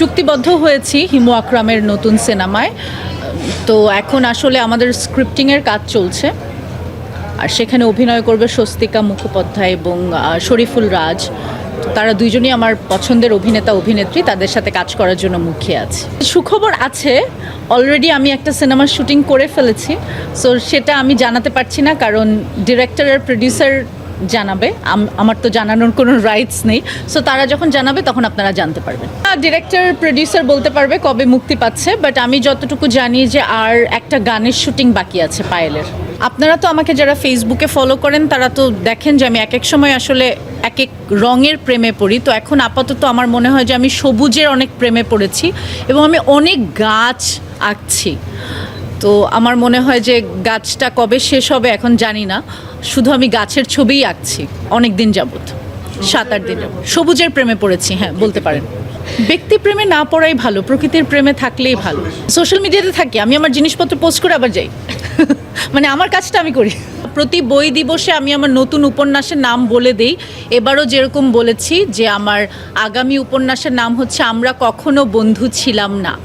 চুক্তিবদ্ধ হয়েছি হিমু আকরামের নতুন সিনেমায়। তো এখন আসলে আমাদের স্ক্রিপ্টিংয়ের কাজ চলছে। আর সেখানে অভিনয় করবে স্বস্তিকা মুখোপাধ্যায় এবং শরীফুল রাজ। তারা দুইজনই আমার পছন্দের অভিনেতা, অভিনেত্রী, তাদের সাথে কাজ করার জন্য মুখিয়ে আছে। সুখবর আছে অলরেডি আমি একটা সিনেমার শুটিং করে ফেলেছি। সো সেটা আমি জানাতে পারছি না, কারণ ডিরেক্টর আর প্রডিউসার জানাবে। আমার তো জানানোর কোনো রাইটস নেই। সো তারা যখন জানাবে, তখন আপনারা জানতে পারবেন। ডিরেক্টর প্রডিউসার বলতে পারবে কবে মুক্তি পাচ্ছে বাট আমি যতটুকু জানি যে আর একটা গানের শুটিং বাকি আছে পায়েলের। আপনারা তো আমাকে যারা ফেসবুকে ফলো করেন, তারা তো দেখেন যে আমি এক এক সময় আসলে এক এক রঙের প্রেমে পড়ি। তো এখন আপাতত আমার মনে হয় যে আমি সবুজের অনেক প্রেমে পড়েছি এবং আমি অনেক গাছ আঁকছি। তো আমার মনে হয় যে গাছটা কবে শেষ হবে এখন জানি না। শুধু আমি গাছের ছবিই আঁকছি অনেক দিন যাবত সাত আট দিন সবুজের প্রেমে পড়েছি হ্যাঁ বলতে পারেন। ব্যক্তি প্রেমে না পড়াই ভালো, প্রকৃতির প্রেমে থাকলেই ভালো। সোশ্যাল মিডিয়াতে থাকি, আমি আমার জিনিসপত্র পোস্ট করে আবার যাই। মানে আমার কাজটা আমি করি। প্রতি বই দিবসে আমি আমার নতুন উপন্যাসের নাম বলে দেই। এবারও যেরকম বলেছি যে আমার আগামী উপন্যাসের নাম হচ্ছে আমরা কখনো বন্ধু ছিলাম না।